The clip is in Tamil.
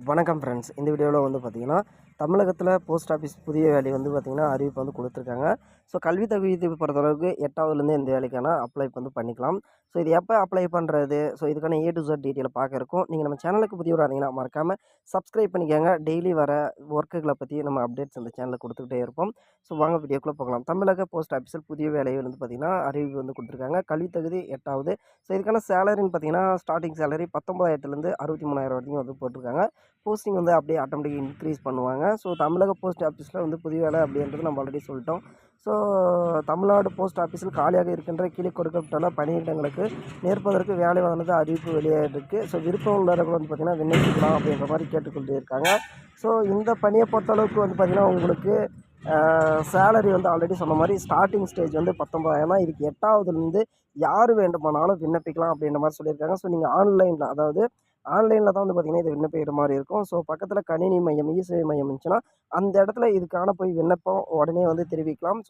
வணக்கம் ஃப்ரெண்ட்ஸ் இந்த வீடியோவில் வந்து பார்த்தீங்கன்னா தமிழகத்தில் போஸ்ட் ஆஃபீஸ் புதிய வேலை வந்து பார்த்திங்கன்னா அறிவிப்பு வந்து கொடுத்துருக்காங்க. ஸோ கல்வி தகுதி பொறுத்தளவுக்கு எட்டாவதுலேருந்து இந்த வேலைக்கான அப்ளை வந்து பண்ணிக்கலாம். ஸோ இது எப்போ அப்ளை பண்ணுறது ஸோ இதுக்கான ஏ டு ஜெட் டீட்டெயில் பார்க்க இருக்கும். நீங்கள் நம்ம சேனலுக்கு புதிய இருந்தீங்கன்னா மறக்காமல் சப்ஸ்கிரைப் பண்ணிக்கோங்க. டெய்லி வர ஒர்க்குகளை பற்றி நம்ம அப்டேட்ஸ் இந்த சேனலில் கொடுத்துக்கிட்டே இருப்போம். ஸோ வாங்க வீடியோக்குள்ளே போகலாம். தமிழக போஸ்ட் ஆஃபீஸில் புதிய வேலையை வந்து பார்த்திங்கன்னா அறிவிப்பு வந்து கொடுத்துருக்காங்க. கல்வி தகுதி எட்டாவது. ஸோ இதுக்கான சேலரின்னு பார்த்தீங்கன்னா ஸ்டார்டிங் சேலரி பத்தொம்பதாயிரத்துலேருந்து அறுபத்தி மூணாயிரம் வரைக்கும் வந்து போட்டிருக்காங்க. போஸ்டிங் வந்து அப்படியே ஆட்டோமேட்டிக் இன்க்ரீஸ் பண்ணுவாங்க. ஸோ தமிழக போஸ்ட் ஆஃபீஸில் வந்து புதிய வேலை அப்படின்றது நம்ம ஆல்ரெடி சொல்லிட்டோம். ஸோ தமிழ்நாடு போஸ்ட் ஆஃபீஸில் காலியாக இருக்கின்ற கீழே கொடுக்கப்பட்டுள்ள பணியிடங்களுக்கு நேர்ப்பதற்கு வேலை வழங்குவது அறிவிப்பு வெளியாகிருக்கு ஸோ விருப்பம் உள்ளவர்கள் வந்து பார்த்திங்கன்னா விண்ணப்பிக்கலாம் அப்படின்ற மாதிரி கேட்டுக்கொண்டு இருக்காங்க ஸோ இந்த பணியை பொறுத்தளவுக்கு வந்து பார்த்திங்கன்னா உங்களுக்கு சேலரி வந்து ஆல்ரெடி சொன்ன மாதிரி ஸ்டார்டிங் ஸ்டேஜ் வந்து பத்தொம்பதாயிரம் தான் இதுக்கு எட்டாவதுலேருந்து யார் வேண்டுமானாலும் விண்ணப்பிக்கலாம் அப்படின்ற மாதிரி சொல்லியிருக்காங்க. ஸோ நீங்கள் ஆன்லைனில் அதாவது ஆன்லைனில் தான் வந்து பார்த்திங்கன்னா இது விண்ணப்பிக்கிற மாதிரி இருக்கும். ஸோ பக்கத்தில் கணினி மையம் இசேவை மையம் இருந்துச்சுன்னா அந்த இடத்துல இதுக்கான போய் விண்ணப்பம் உடனே வந்து தெரிவிக்கலாம். ஸோ